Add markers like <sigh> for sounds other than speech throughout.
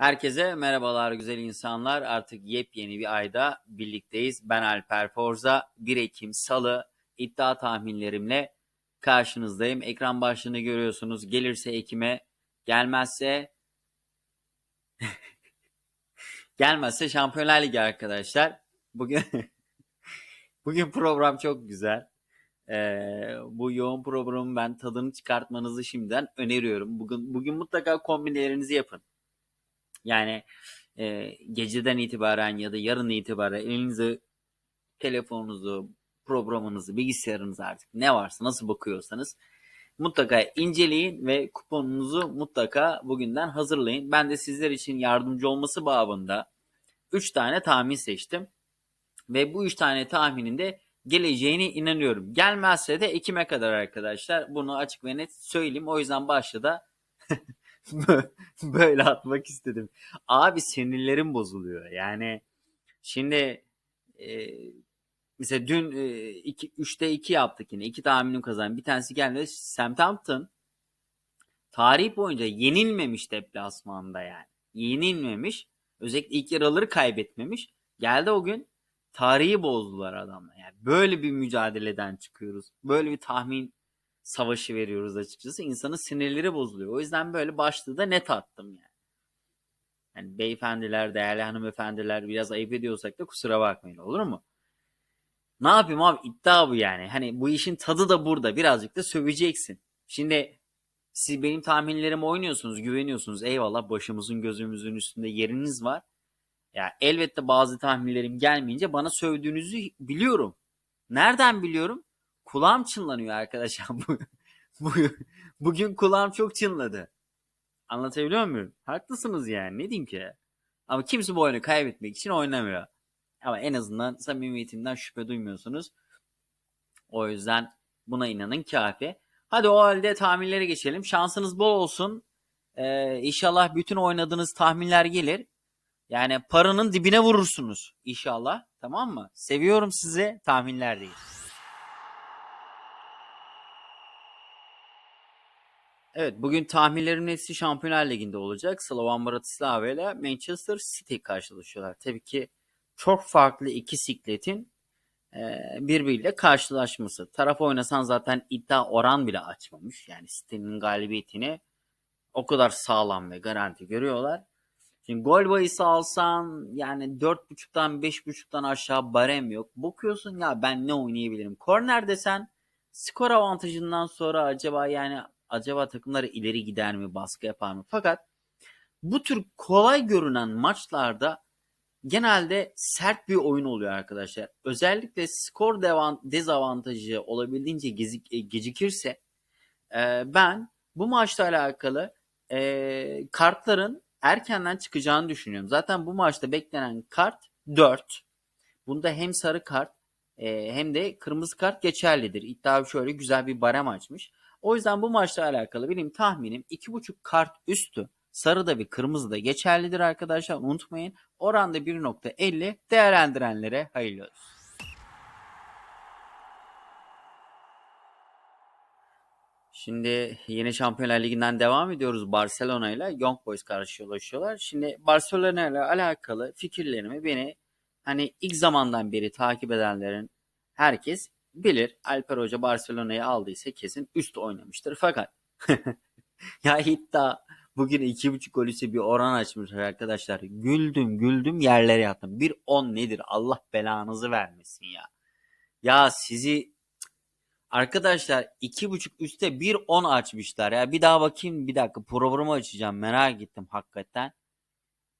Herkese merhabalar güzel insanlar. Artık yepyeni bir ayda birlikteyiz. Ben Alper Forza. 1 Ekim Salı iddia tahminlerimle karşınızdayım. Ekran başlığını görüyorsunuz. Gelirse Ekim'e, gelmezse <laughs> gelmezse Şampiyonlar Ligi arkadaşlar. Bugün <laughs> bugün program çok güzel. Ee, bu yoğun programın ben tadını çıkartmanızı şimdiden öneriyorum. Bugün bugün mutlaka kombinlerinizi yapın. Yani e, geceden itibaren ya da yarın itibaren elinize telefonunuzu, programınızı, bilgisayarınızı artık ne varsa nasıl bakıyorsanız mutlaka inceleyin ve kuponunuzu mutlaka bugünden hazırlayın. Ben de sizler için yardımcı olması babında 3 tane tahmin seçtim. Ve bu 3 tane tahminin de geleceğine inanıyorum. Gelmezse de Ekim'e kadar arkadaşlar. Bunu açık ve net söyleyeyim. O yüzden başta da <laughs> <laughs> böyle atmak istedim. Abi sinirlerim bozuluyor. Yani şimdi e, mesela dün e, iki, 3'te 2 yaptık yine. 2 tahminim kazandım. Bir tanesi geldi. Southampton tarih boyunca yenilmemiş deplasmanda yani. Yenilmemiş. Özellikle ilk yarıları kaybetmemiş. Geldi o gün tarihi bozdular adamla. Yani böyle bir mücadeleden çıkıyoruz. Böyle bir tahmin savaşı veriyoruz açıkçası. İnsanın sinirleri bozuluyor. O yüzden böyle başlığı da net attım yani. Yani beyefendiler, değerli hanımefendiler biraz ayıp ediyorsak da kusura bakmayın olur mu? Ne yapayım abi iddia bu yani. Hani bu işin tadı da burada. Birazcık da söveceksin. Şimdi siz benim tahminlerime oynuyorsunuz, güveniyorsunuz. Eyvallah başımızın gözümüzün üstünde yeriniz var. Ya elbette bazı tahminlerim gelmeyince bana sövdüğünüzü biliyorum. Nereden biliyorum? Kulağım çınlanıyor arkadaşlar. <laughs> Bugün kulağım çok çınladı. Anlatabiliyor muyum? Haklısınız yani. Ne diyeyim ki? Ama kimse bu oyunu kaybetmek için oynamıyor. Ama en azından samimiyetimden şüphe duymuyorsunuz. O yüzden buna inanın kafi. Hadi o halde tahminlere geçelim. Şansınız bol olsun. Ee, inşallah bütün oynadığınız tahminler gelir. Yani paranın dibine vurursunuz inşallah. Tamam mı? Seviyorum sizi. Tahminler Evet bugün tahminlerimin hepsi Şampiyonlar Ligi'nde olacak. Slovan Bratislava ile Manchester City karşılaşıyorlar. Tabii ki çok farklı iki sikletin e, birbiriyle karşılaşması. Taraf oynasan zaten iddia oran bile açmamış. Yani City'nin galibiyetini o kadar sağlam ve garanti görüyorlar. Şimdi gol bayısı alsan yani 4.5'tan 5.5'tan aşağı barem yok. Bakıyorsun ya ben ne oynayabilirim. Korner desen skor avantajından sonra acaba yani acaba takımları ileri gider mi, baskı yapar mı? Fakat bu tür kolay görünen maçlarda genelde sert bir oyun oluyor arkadaşlar. Özellikle skor dezavantajı olabildiğince gezik, e, gecikirse e, ben bu maçla alakalı e, kartların erkenden çıkacağını düşünüyorum. Zaten bu maçta beklenen kart 4. Bunda hem sarı kart e, hem de kırmızı kart geçerlidir. İddia şöyle güzel bir barem açmış. O yüzden bu maçla alakalı benim tahminim 2.5 kart üstü sarı da bir kırmızı da geçerlidir arkadaşlar. Unutmayın. Oranda 1.50 değerlendirenlere hayırlı olsun. Şimdi yeni Şampiyonlar Ligi'nden devam ediyoruz. Barcelona ile Young Boys karşılaşıyorlar. Şimdi Barcelona ile alakalı fikirlerimi beni hani ilk zamandan beri takip edenlerin herkes bilir. Alper Hoca Barcelona'yı aldıysa kesin üst oynamıştır. Fakat <laughs> ya iddia bugün 2.5 gol ise bir oran açmış arkadaşlar. Güldüm güldüm yerlere yattım. Bir 10 nedir? Allah belanızı vermesin ya. Ya sizi Arkadaşlar 2.5 üstte 1.10 açmışlar ya. Bir daha bakayım bir dakika programı açacağım. Merak ettim hakikaten.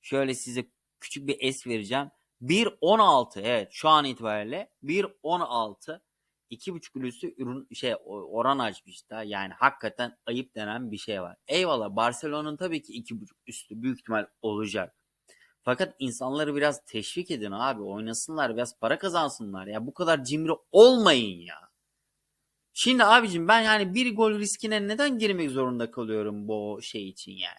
Şöyle size küçük bir es vereceğim. 1.16 evet şu an itibariyle 1.16 2.5 üstü ürün şey oran açmış da yani hakikaten ayıp denen bir şey var. Eyvallah Barcelona'nın tabii ki 2.5 üstü büyük ihtimal olacak. Fakat insanları biraz teşvik edin abi oynasınlar biraz para kazansınlar ya bu kadar cimri olmayın ya. Şimdi abicim ben yani bir gol riskine neden girmek zorunda kalıyorum bu şey için yani?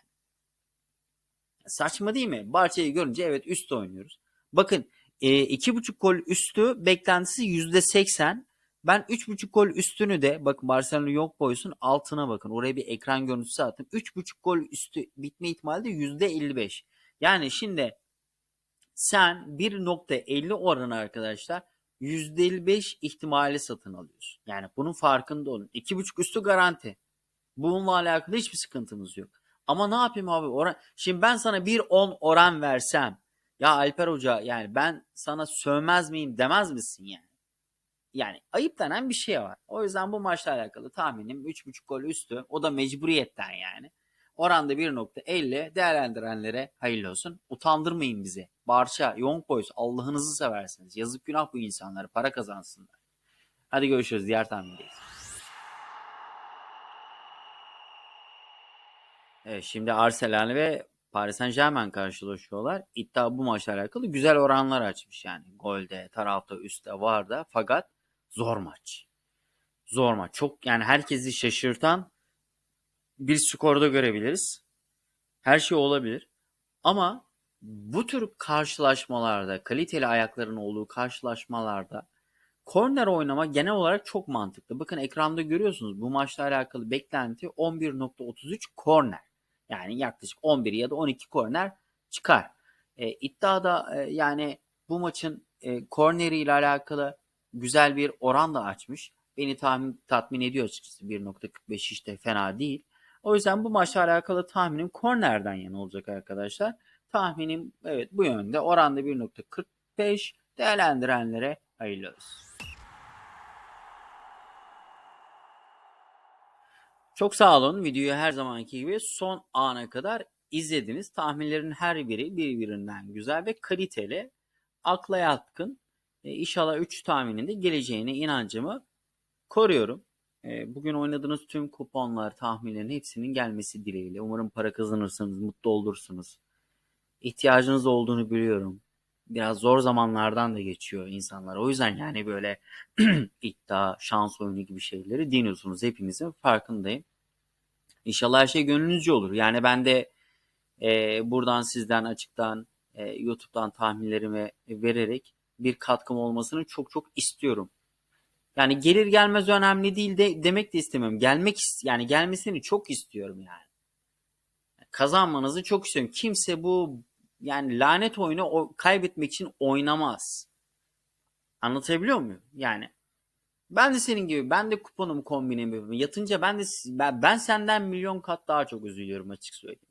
Saçma değil mi? Barça'yı görünce evet üst oynuyoruz. Bakın e, iki buçuk gol üstü beklentisi yüzde seksen. Ben üç buçuk gol üstünü de bakın Barcelona Young Boys'un altına bakın. Oraya bir ekran görüntüsü attım. Üç buçuk gol üstü bitme ihtimali de yüzde elli beş. Yani şimdi sen 1.50 oranı arkadaşlar %55 ihtimali satın alıyorsun. Yani bunun farkında olun. 2.5 üstü garanti. Bununla alakalı hiçbir sıkıntımız yok. Ama ne yapayım abi oran? Şimdi ben sana 1.10 oran versem ya Alper Hoca yani ben sana sövmez miyim demez misin yani? Yani ayıp denen bir şey var. O yüzden bu maçla alakalı tahminim 3.5 gol üstü. O da mecburiyetten yani. Oranda 1.50 değerlendirenlere hayırlı olsun. Utandırmayın bizi. Barça, Young Boys Allah'ınızı seversiniz. Yazık günah bu insanlara para kazansınlar. Hadi görüşürüz. Diğer tahmindeyiz. Evet, şimdi Arsenal ve Paris Saint Germain karşılaşıyorlar. İddia bu maçla alakalı güzel oranlar açmış yani. Golde, tarafta, üstte var da. Fakat zor maç. Zor maç. Çok yani herkesi şaşırtan bir skorda görebiliriz. Her şey olabilir. Ama bu tür karşılaşmalarda, kaliteli ayakların olduğu karşılaşmalarda korner oynama genel olarak çok mantıklı. Bakın ekranda görüyorsunuz bu maçla alakalı beklenti 11.33 korner. Yani yaklaşık 11 ya da 12 korner çıkar. E, iddiada e, yani bu maçın e, korneri ile alakalı güzel bir oran da açmış. Beni tahmin, tatmin ediyor açıkçası 1.45 işte fena değil. O yüzden bu maçla alakalı tahminim kornerden yana olacak arkadaşlar. Tahminim evet bu yönde. Oranda 1.45 değerlendirenlere hayırlı olsun. Çok sağ olun. Videoyu her zamanki gibi son ana kadar izlediniz. Tahminlerin her biri birbirinden güzel ve kaliteli. Akla yatkın. E, inşallah 3 tahmininde geleceğine inancımı koruyorum. E, bugün oynadığınız tüm kuponlar, tahminlerin hepsinin gelmesi dileğiyle. Umarım para kazanırsınız, mutlu olursunuz. İhtiyacınız olduğunu biliyorum. Biraz zor zamanlardan da geçiyor insanlar. O yüzden yani böyle <clears throat> iddia, şans oyunu gibi şeyleri deniyorsunuz. Hepinizin farkındayım. İnşallah her şey gönlünüzce olur. Yani ben de e, buradan sizden açıktan e, YouTube'dan tahminlerimi vererek bir katkım olmasını çok çok istiyorum. Yani gelir gelmez önemli değil de demek de istemiyorum. Gelmek yani gelmesini çok istiyorum yani. Kazanmanızı çok istiyorum. Kimse bu yani lanet oyunu o, kaybetmek için oynamaz. Anlatabiliyor muyum? Yani ben de senin gibi ben de kuponumu kombinemi. Yatınca ben de ben, ben senden milyon kat daha çok üzülüyorum açık söyleyeyim.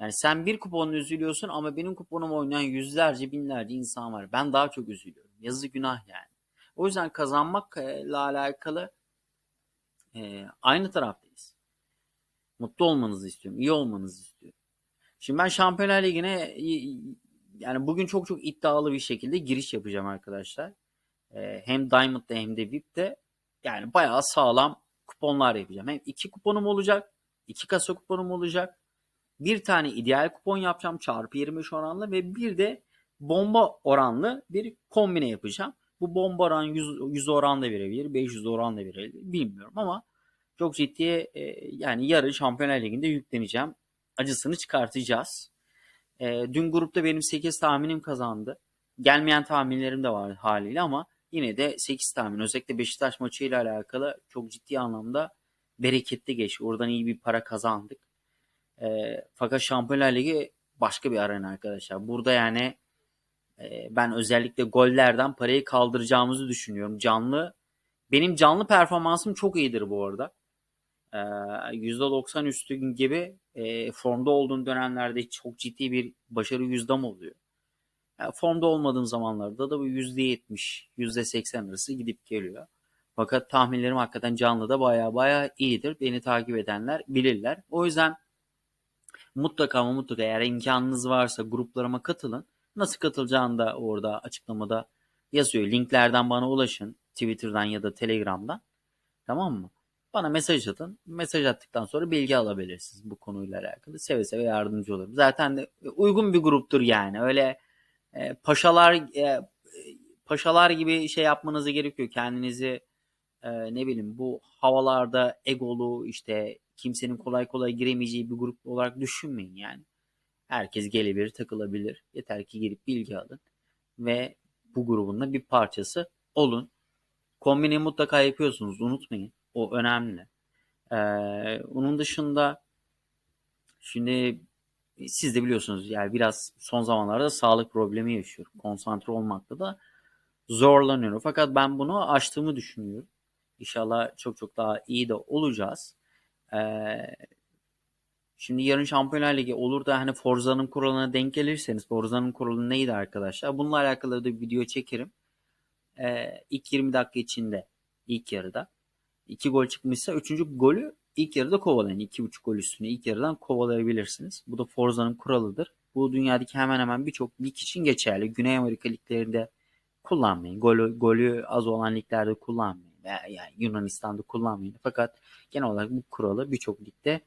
Yani sen bir kuponla üzülüyorsun ama benim kuponumu oynayan yüzlerce binlerce insan var. Ben daha çok üzülüyorum. Yazı günah yani. O yüzden kazanmakla alakalı e, aynı taraftayız. Mutlu olmanızı istiyorum. iyi olmanızı istiyorum. Şimdi ben Şampiyonlar Ligi'ne yani bugün çok çok iddialı bir şekilde giriş yapacağım arkadaşlar. E, hem Diamond'da hem de VIP'te yani bayağı sağlam kuponlar yapacağım. Hem iki kuponum olacak. iki kasa kuponum olacak. Bir tane ideal kupon yapacağım çarpı 25 oranlı ve bir de bomba oranlı bir kombine yapacağım. Bu bomba oran 100, 100 oran da verebilir, 500 oran da verebilir bilmiyorum ama çok ciddi e, yani yarın Şampiyonlar Ligi'nde yükleneceğim. Acısını çıkartacağız. E, dün grupta benim 8 tahminim kazandı. Gelmeyen tahminlerim de var haliyle ama yine de 8 tahmin özellikle Beşiktaş maçıyla alakalı çok ciddi anlamda bereketli geçti. Oradan iyi bir para kazandık. E, fakat Şampiyonlar Ligi başka bir arena arkadaşlar. Burada yani e, ben özellikle gollerden parayı kaldıracağımızı düşünüyorum. Canlı benim canlı performansım çok iyidir bu arada. E, %90 üstü gibi e, formda olduğum dönemlerde çok ciddi bir başarı yüzdem oluyor. Yani formda olmadığım zamanlarda da bu %70, %80 arası gidip geliyor. Fakat tahminlerim hakikaten canlı da baya baya iyidir. Beni takip edenler bilirler. O yüzden mutlaka ama mutlaka eğer imkanınız varsa gruplarıma katılın. Nasıl katılacağını da orada açıklamada yazıyor. Linklerden bana ulaşın. Twitter'dan ya da Telegram'dan. Tamam mı? Bana mesaj atın. Mesaj attıktan sonra bilgi alabilirsiniz bu konuyla alakalı. Seve seve yardımcı olurum. Zaten de uygun bir gruptur yani. Öyle e, paşalar e, paşalar gibi şey yapmanıza gerekiyor. Kendinizi e, ne bileyim bu havalarda egolu işte kimsenin kolay kolay giremeyeceği bir grup olarak düşünmeyin yani. Herkes gelebilir, takılabilir. Yeter ki girip bilgi alın ve bu grubun da bir parçası olun. Kombini mutlaka yapıyorsunuz, unutmayın. O önemli. Ee, onun dışında şimdi siz de biliyorsunuz yani biraz son zamanlarda sağlık problemi yaşıyorum. Konsantre olmakta da zorlanıyorum. Fakat ben bunu aştığımı düşünüyorum. İnşallah çok çok daha iyi de olacağız. Ee, şimdi yarın Şampiyonlar Ligi olur da hani Forza'nın kuralına denk gelirseniz Forza'nın kuralı neydi arkadaşlar? Bununla alakalı da bir video çekerim. Ee, ilk 20 dakika içinde ilk yarıda iki gol çıkmışsa üçüncü golü ilk yarıda kovalayın. İki buçuk gol üstüne ilk yarıdan kovalayabilirsiniz. Bu da Forza'nın kuralıdır. Bu dünyadaki hemen hemen birçok lig için geçerli. Güney Amerika liglerinde kullanmayın. Golü, golü az olan liglerde kullanmayın. Yani Yunanistan'da kullanmayın. Fakat genel olarak bu kuralı birçok ligde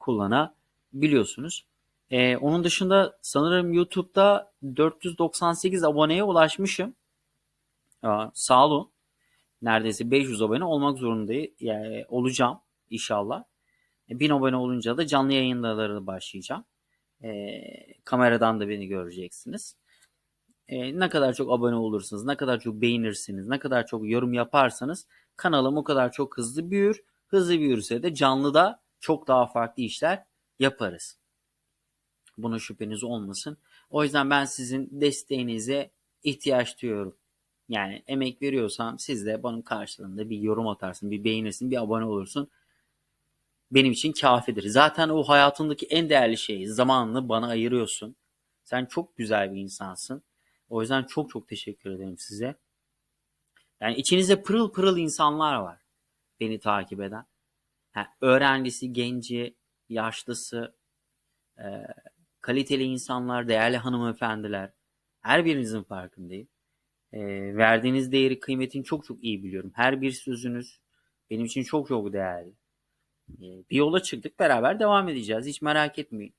kullanabiliyorsunuz. Ee, onun dışında sanırım YouTube'da 498 aboneye ulaşmışım. Aa, sağ olun. Neredeyse 500 abone olmak zorundayım. Yani olacağım inşallah. 1000 abone olunca da canlı yayınları başlayacağım. Ee, kameradan da beni göreceksiniz. Ee, ne kadar çok abone olursanız, ne kadar çok beğenirsiniz, ne kadar çok yorum yaparsanız kanalım o kadar çok hızlı büyür. Hızlı büyürse de canlıda çok daha farklı işler yaparız. Buna şüpheniz olmasın. O yüzden ben sizin desteğinize ihtiyaç duyuyorum. Yani emek veriyorsam siz de bunun karşılığında bir yorum atarsın, bir beğenirsin, bir abone olursun. Benim için kafidir. Zaten o hayatındaki en değerli şey zamanını bana ayırıyorsun. Sen çok güzel bir insansın. O yüzden çok çok teşekkür ederim size. Yani içinizde pırıl pırıl insanlar var. Beni takip eden. Ha, öğrencisi, genci, yaşlısı, e, kaliteli insanlar, değerli hanımefendiler. Her birinizin farkındayım. E, verdiğiniz değeri, kıymetini çok çok iyi biliyorum. Her bir sözünüz benim için çok çok değerli. E, bir yola çıktık beraber devam edeceğiz. Hiç merak etmeyin.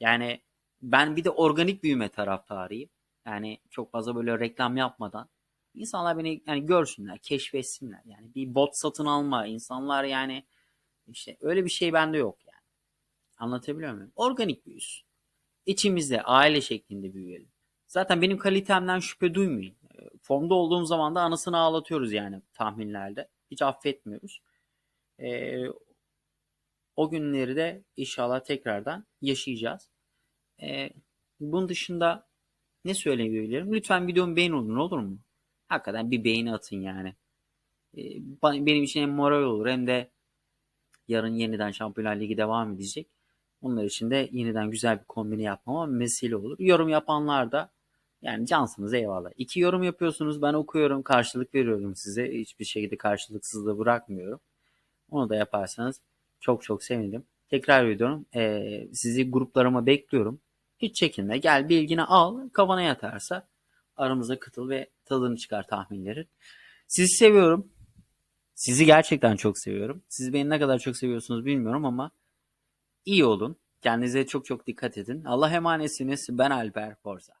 Yani ben bir de organik büyüme taraftarıyım. Yani çok fazla böyle reklam yapmadan insanlar beni yani görsünler, keşfetsinler. Yani bir bot satın alma, insanlar yani işte öyle bir şey bende yok yani. Anlatabiliyor muyum? Organik büyüsün. İçimizde aile şeklinde büyüyelim. Zaten benim kalitemden şüphe duymayın. Formda olduğum zaman da anasını ağlatıyoruz yani tahminlerde. Hiç affetmiyoruz. Ee, o günleri de inşallah tekrardan yaşayacağız. Ee, bunun dışında ne söyleyebilirim? Lütfen videomu beğenin olur mu? Hakikaten bir beğeni atın yani. Ee, benim için hem moral olur hem de yarın yeniden Şampiyonlar Ligi devam edecek. Onlar için de yeniden güzel bir kombini yapmama mesele olur. Yorum yapanlar da yani cansınız eyvallah. İki yorum yapıyorsunuz ben okuyorum karşılık veriyorum size. Hiçbir şekilde karşılıksız da bırakmıyorum. Onu da yaparsanız çok çok sevinirim. Tekrar ediyorum e, sizi gruplarıma bekliyorum. Hiç çekinme gel bilgini al kafana yatarsa aramıza katıl ve tadını çıkar tahminlerin. Sizi seviyorum. Sizi gerçekten çok seviyorum. Siz beni ne kadar çok seviyorsunuz bilmiyorum ama iyi olun. Kendinize çok çok dikkat edin. Allah emanetsiniz. Ben Alper Forza.